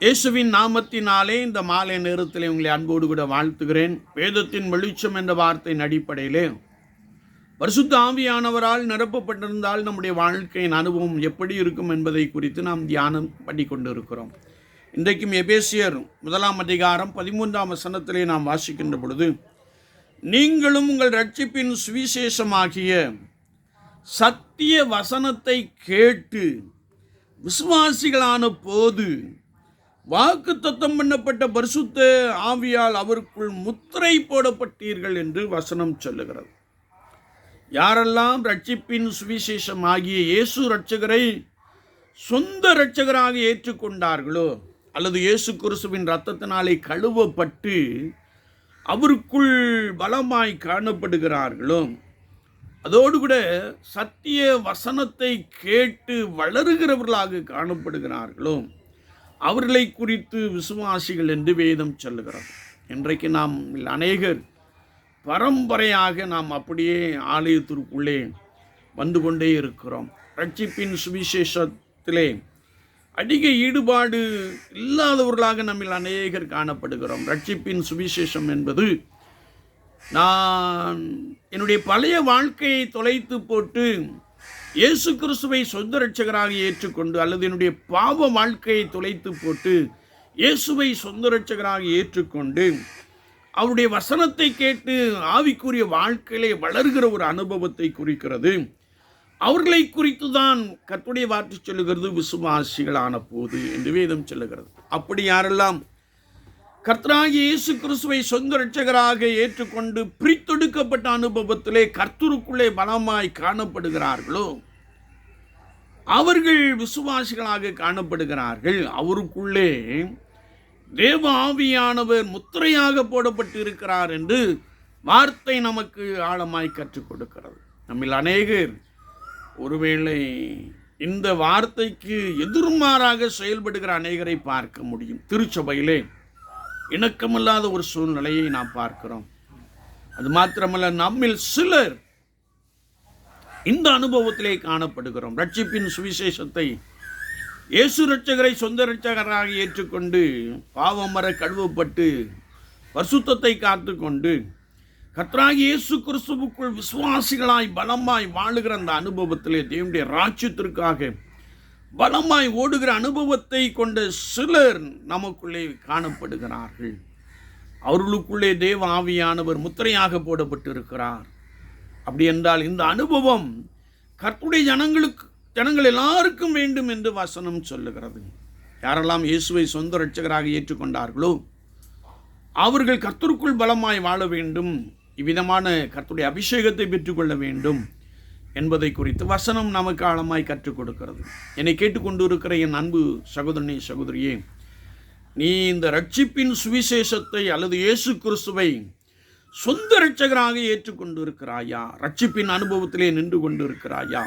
இயேசுவின் நாமத்தினாலே இந்த மாலை நேரத்தில் உங்களை அன்போடு கூட வாழ்த்துகிறேன். வேதத்தின் வெளிச்சம் என்ற வார்த்தையின் அடிப்படையிலே. பரிசுத்த ஆவியானவரால் நிரப்பப்பட்டிருந்தால் நம்முடைய வாழ்க்கையின் அனுபவம் எப்படி இருக்கும் என்பதை குறித்து நாம் தியானம் பண்ணி கொண்டிருக்கிறோம் இன்றைக்கும் எபேசியர் முதலாம் அதிகாரம் பதிமூன்றாம் வசனத்திலே நாம் வாசிக்கின்ற பொழுது நீங்களும் உங்கள் ரட்சிப்பின் சுவிசேஷமாகிய சத்திய வசனத்தை கேட்டு விசுவாசிகளான போது வாக்கு தத்தம் பண்ணப்பட்ட பரிசுத்த ஆவியால் அவருக்குள் முத்திரை போடப்பட்டீர்கள் என்று வசனம் சொல்லுகிறது. யாரெல்லாம் ரட்சிப்பின் சுவிசேஷம் ஆகிய இயேசு ரட்சகரை சொந்த இரட்சகராக ஏற்றுக்கொண்டார்களோ அல்லது இயேசு கிறிஸ்துவின் இரத்தத்தினாலே கழுவப்பட்டு அவருக்குள் பலமாய் காணப்படுகிறார்களோ அதோடு கூட சத்திய வசனத்தை கேட்டு வளருகிறவர்களாக காணப்படுகிறார்களோ அவர்களை குறித்து விசுவாசிகள் என்று வேதம் சொல்லுகிறது. இன்றைக்கு நாம் அநேகர் பரம்பரையாக நாம் அப்படியே ஆலயத்திற்குள்ளே வந்து கொண்டே இருக்கிறோம். ரட்சிப்பின் சுவிசேஷத்திலே அதிக ஈடுபாடு இல்லாதவர்களாக நம்மில் அநேகர் காணப்படுகிறோம். ரட்சிப்பின் சுவிசேஷம் என்பது நான் என்னுடைய பழைய வாழ்க்கையை தொலைத்து போட்டு இயேசு கிறிஸ்துவை சொந்த ரட்சகராக ஏற்றுக்கொண்டு அல்லது என்னுடைய பாவ வாழ்க்கையை தொலைத்து போட்டு இயேசுவை சொந்த ரட்சகராக ஏற்றுக்கொண்டு அவருடைய வசனத்தை கேட்டு ஆவிக்குரிய வாழ்க்கையிலே வளர்கிற ஒரு அனுபவத்தை குறிக்கிறது. அவர்களை குறித்து தான் கத்துடைய வார்த்தை சொல்லுகிறது விசுவாசிகளான போது என்று வேதம் சொல்லுகிறது. அப்படி யாரெல்லாம் கர்த்தராகி இயேசு கிறிஸ்துவை சொந்த ரட்சகராக ஏற்றுக்கொண்டு பிரித்தொடுக்கப்பட்ட அனுபவத்திலே கர்த்தருக்குள்ளே பலமாய் காணப்படுகிறார்களோ? அவர்கள் விசுவாசிகளாக காணப்படுகிறார்கள். அவருக்குள்ளே தேவ ஆவியானவர் முத்திரையாக போடப்பட்டு இருக்கிறார் என்று வார்த்தை நமக்கு ஆழமாய் கற்றுக் கொடுக்கிறது. நம்மில் அநேகர் ஒருவேளை இந்த வார்த்தைக்கு எதிர்மாறாக செயல்படுகிற அநேகரை பார்க்க முடியும். திருச்சபையிலே இணக்கமில்லாத ஒரு சூழ்நிலையை நாம் பார்க்கிறோம். அது மாத்திரமல்ல நம்மில் சிலர் இந்த அனுபவத்திலே காணப்படுகிறோம். ரட்சிப்பின் சுவிசேஷத்தை இயேசு ரட்சகரை சொந்த ரட்சகராக ஏற்றுக்கொண்டு பாவம் வர கழுவப்பட்டு பரிசுத்தத்தை காத்து கொண்டு கத்ராகி இயேசு கிறிஸ்துவுக்குள் விசுவாசிகளாய் பலமாய் வாழுகிற அந்த அனுபவத்திலே தேவனுடைய ராஜ்யத்திற்காக பலமாய் ஓடுகிற அனுபவத்தை கொண்ட சிலர் நமக்குள்ளே காணப்படுகிறார்கள். அவர்களுக்குள்ளே தேவ ஆவியானவர் முத்திரையாக போடப்பட்டிருக்கிறார். அப்படி என்றால் இந்த அனுபவம் கர்த்துடைய ஜனங்களுக்கு ஜனங்கள் எல்லாருக்கும் வேண்டும் என்று வசனம் சொல்லுகிறது. யாரெல்லாம் இயேசுவை சொந்த இரட்சகராக ஏற்றுக்கொண்டார்களோ அவர்கள் கர்த்தருக்குள் பலமாய் வாழ வேண்டும் இவ்விதமான கர்த்துடைய அபிஷேகத்தை பெற்றுக்கொள்ள வேண்டும் என்பதை குறித்து வசனம் நமக்கு ஆழமாய் கற்றுக் கொடுக்கிறது. என்னை கேட்டுக்கொண்டு இருக்கிற என் அன்பு சகோதரனே சகோதரியே நீ இந்த ரட்சிப்பின் சுவிசேஷத்தை அல்லது இயேசு கிறிஸ்துவை சொந்த ரட்சகராக ஏற்றுக்கொண்டு இருக்கிறாயா ரட்சிப்பின் அனுபவத்திலே நின்று கொண்டு இருக்கிறாயா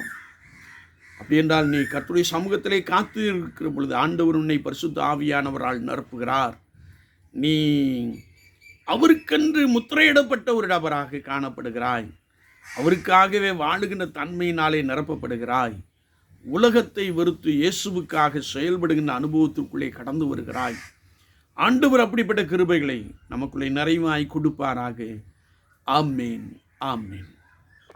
அப்படி என்றால் நீ கத்துடைய சமூகத்திலே காத்து இருக்கிற பொழுது ஆண்டவர் உன்னை பரிசுத்த ஆவியானவரால் நிரப்புகிறார். நீ அவருக்கென்று முத்திரையிடப்பட்ட ஒரு நபராக காணப்படுகிறாய். அவருக்காகவே வாழுகின்ற தன்மையினாலே நிரப்பப்படுகிறாய். உலகத்தை வெறுத்து இயேசுவுக்காக செயல்படுகின்ற அனுபவத்துக்குள்ளே கடந்து வருகிறாய். ஆண்டவர் அப்படிப்பட்ட கிருபைகளை நமக்குள்ளே நிறைவாய் கொடுப்பாராக. ஆமேன் ஆமேன்.